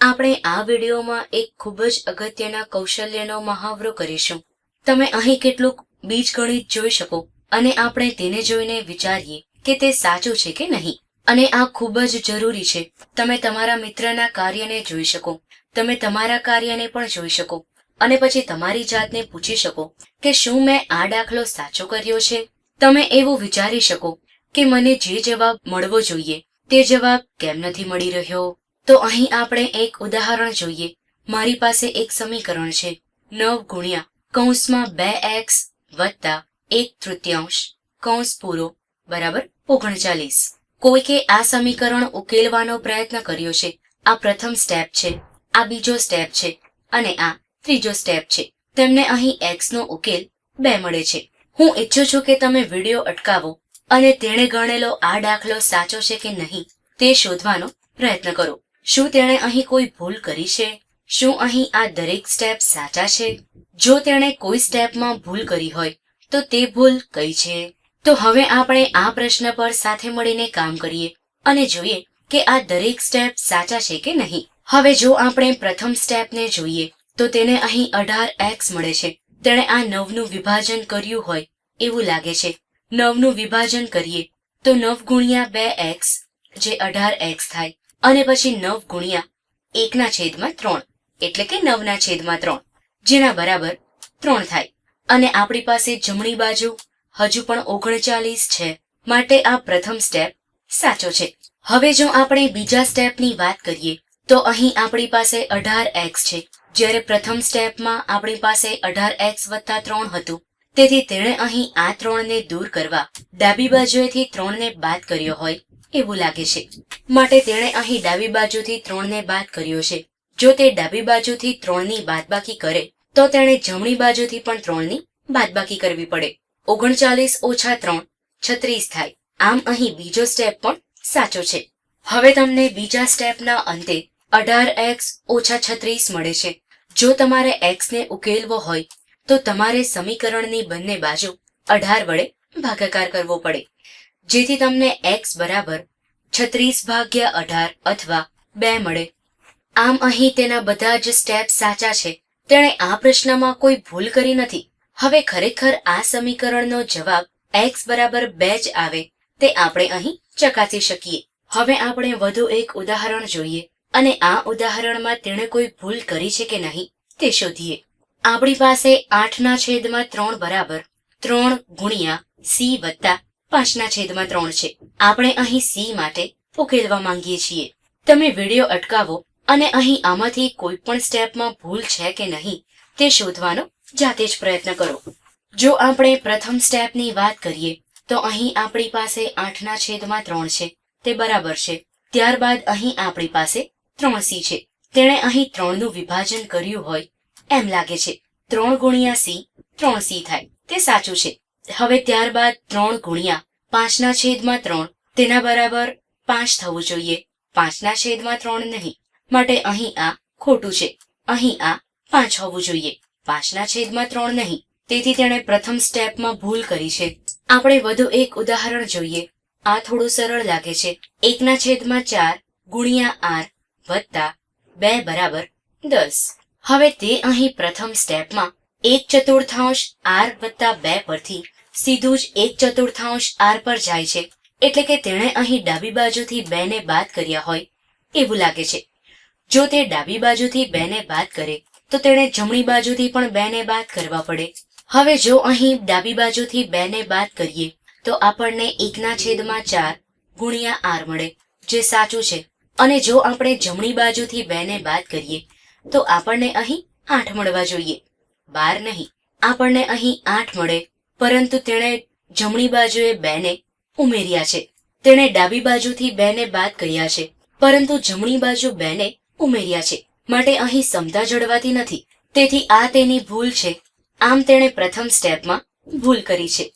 આપણે આ વિડીયોમાં એક ખૂબ જ અગત્યના કૌશલ્યનો મહાવરો કરીશું. તમે અહીં કેટલુંક બીજગણિત જોઈ શકો અને આપણે તેને જોઈને વિચારીએ કે તે સાચું છે કે નહીં. અને આ ખૂબ જ જરૂરી છે. તમે તમારા મિત્રના કાર્યને જોઈ શકો. તમે તમારા કાર્યને પણ જોઈ શકો. અને પછી તમારી જાતને પૂછી શકો કે શું મેં આ દાખલો સાચો કર્યો છે? તમે એવું વિચારી શકો કે મને જે જવાબ મળવો જોઈએ તે જવાબ કેમ નથી મળી રહ્યો? તો અહીં આપણે એક ઉદાહરણ જોઈએ. મારી પાસે એક સમીકરણ છે. નવ ગુણ્યા કૌંસમાં બે એક્સ વત્તા એક તૃતીયાંશ કૌંસ પૂરો બરાબર ઓગણચાલીસ. કોઈકે આ સમીકરણ ઉકેલવાનો પ્રયત્ન કર્યો છે. આ પ્રથમ સ્ટેપ છે. આ બીજો સ્ટેપ છે. અને આ ત્રીજો સ્ટેપ છે. તેમને અહીં એક્સનો ઉકેલ બે મળે છે. હું ઈચ્છું છું કે તમે વીડિયો અટકાવો અને તેણે ગણેલો આ દાખલો સાચો છે કે નહીં તે શોધવાનો પ્રયત્ન કરો. શું તેણે અહીં કોઈ ભૂલ કરી છે? શું અહીં આ દરેક સ્ટેપ સાચા છે? જો તેણે કોઈ સ્ટેપમાં ભૂલ કરી હોય, તો તે ભૂલ કઈ છે? તો હવે આપણે આ પ્રશ્ન પર સાથે મળીને કામ કરીએ અને જોઈએ કે આ દરેક સ્ટેપ સાચા છે કે નહીં. હવે જો આપણે પ્રથમ સ્ટેપને જોઈએ, તો તેને અહીં અઢાર એક્સ મળે છે. તેણે આ નવનું વિભાજન કર્યું હોય એવું લાગે છે. નવનું વિભાજન કરીએ, તો નવ ગુણ્યા બે એક્સ જે અઢાર એક્સ થાય. અને પછી નવ ગુણ્યા એકના છેદમાં ત્રણ. એટલે કે નવના છેદમાં ત્રણ. જેના બરાબર ત્રણ થાય. અને આપણી પાસે જમણી બાજુ હજુ પણ ઓગણચાલીસ છે. માટે આ પ્રથમ સ્ટેપ સાચો છે. હવે જો આપણે બીજા સ્ટેપની વાત કરીએ, તો અહીં આપણી પાસે અઢાર એક્સ છે. જ્યારે પ્રથમ સ્ટેપમાં આપણી પાસે અઢાર એક્સ વત્તા ત્રણ હતું. તેથી તેણે અહીં આ ત્રણને દૂર કરવા ડાબી બાજુએથી ત્રણને બાદ કર્યો હોય. એવું લાગે છે. માટે તેણે અહીં ડાબી બાજુથી ત્રણને બાદ કર્યો છે. જો તે ડાબી બાજુથી ત્રણની બાદબાકી કરે, તો તેણે જમણી બાજુથી પણ ત્રણની બાદબાકી કરવી પડે. ઓગણચાલીસ ઓછા ત્રણ, છત્રીસ થાય. આમ અહીં બીજો સ્ટેપ પણ સાચો છે. હવે તમને બીજા સ્ટેપના અંતે અઢાર એક્સ ઓછા છત્રીસ મળે છે. જો તમારે એક્સને ઉકેલવો હોય, તો તમારે સમીકરણની બંને બાજુ અઢાર વડે ભાગાકાર કરવો પડે. જેથી તમને એક્સ બરાબર છત્રીસ ભાગ્યા અઢાર અથવા બે મળે. આમ અહીં તેના બધા જ સ્ટેપ સાચા છે. તેણે આ પ્રશ્નમાં કોઈ ભૂલ કરી નથી. હવે ખરેખર આ સમીકરણનો જવાબ એક્સ બરાબર બે જ આવે. તે આપણે અહીં ચકાસી શકીએ. હવે આપણે વધુ એક ઉદાહરણ જોઈએ. અને આ ઉદાહરણમાં તેણે કોઈ ભૂલ કરી છે કે નહીં તે શોધીએ. આપણી પાસે આઠના છેદમાં ત્રણ બરાબર ત્રણ ગુણ્યા સી વત્તા પાંચના છેદમાં ત્રણ છે. આપણે અહીં સી માટે ઉકેલવા માંગીએ છીએ. તમે વીડિયો અટકાવો અને અહીં આમાંથી કોઈ પણ સ્ટેપમાં ભૂલ છે કે નહીં તે શોધવાનો જાતે જ પ્રયત્ન કરો. જો આપણે પ્રથમ સ્ટેપની વાત કરીએ, તો અહીં આપણી પાસે આઠના છેદમાં ત્રણ છે. તે બરાબર છે. ત્યારબાદ અહીં આપણી પાસે ત્રણ સી છે. તેણે અહીં ત્રણનું વિભાજન કર્યું હોય એમ લાગે છે. ત્રણ ગુણ્યા સી ત્રણ સી થાય. તે સાચું છે. હવે ત્યારબાદ ત્રણ ગુણ્યા પાંચના છેદમાં ત્રણ. તેના બરાબર પાંચ થવું જોઈએ. પાંચના છેદમાં ત્રણ નહીં. માટે અહીં આ ખોટું છે. અહીં આ પાંચ હોવું જોઈએ. પાંચના છેદમાં ત્રણ નહીં. તેથી તેણે પ્રથમ સ્ટેપમાં ભૂલ કરી છે. આપણે વધુ એક ઉદાહરણ જોઈએ. આ થોડું સરળ લાગે છે. એકના છેદમાં ચાર ગુણ્યા આર વત્તા બે બરાબર દસ. હવે તે અહીં પ્રથમ સ્ટેપમાં એક ચતુર્થાંશ આર વત્તા બે પરથી સીધું જ એક ચતુર્થાંશ આર પર જાય છે. એટલે કે તેણે અહીં ડાબી બાજુથી બે ને બાદ કર્યા હોય, એવું લાગે છે. જો તે ડાબી બાજુથી બે ને બાદ કરે, તો તેણે જમણી બાજુથી પણ બે ને બાદ કરવા પડે. હવે જો અહીં ડાબી બાજુથી બે ને બાદ કરીએ, તો આપણને એકના છેદમાં ચાર ગુણ્યા આર મળે, જે સાચું છે. અને જો આપણે જમણી બાજુથી બે ને બાદ કરીએ, તો આપણને અહીં આઠ મળવા જોઈએ. બાર નહીં, આપણને અહીં આઠ મળે. પરંતુ તેણે જમણી બાજુએ બેને ઉમેર્યા છે. તેણે ડાબી બાજુથી બેને બાદ કર્યા છે, પરંતુ જમણી બાજુ બેને ઉમેર્યા છે. માટે અહીં સમતા જળવાતી નથી. તેથી આ તેની ભૂલ છે. આમ તેણે પ્રથમ સ્ટેપમાં ભૂલ કરી છે.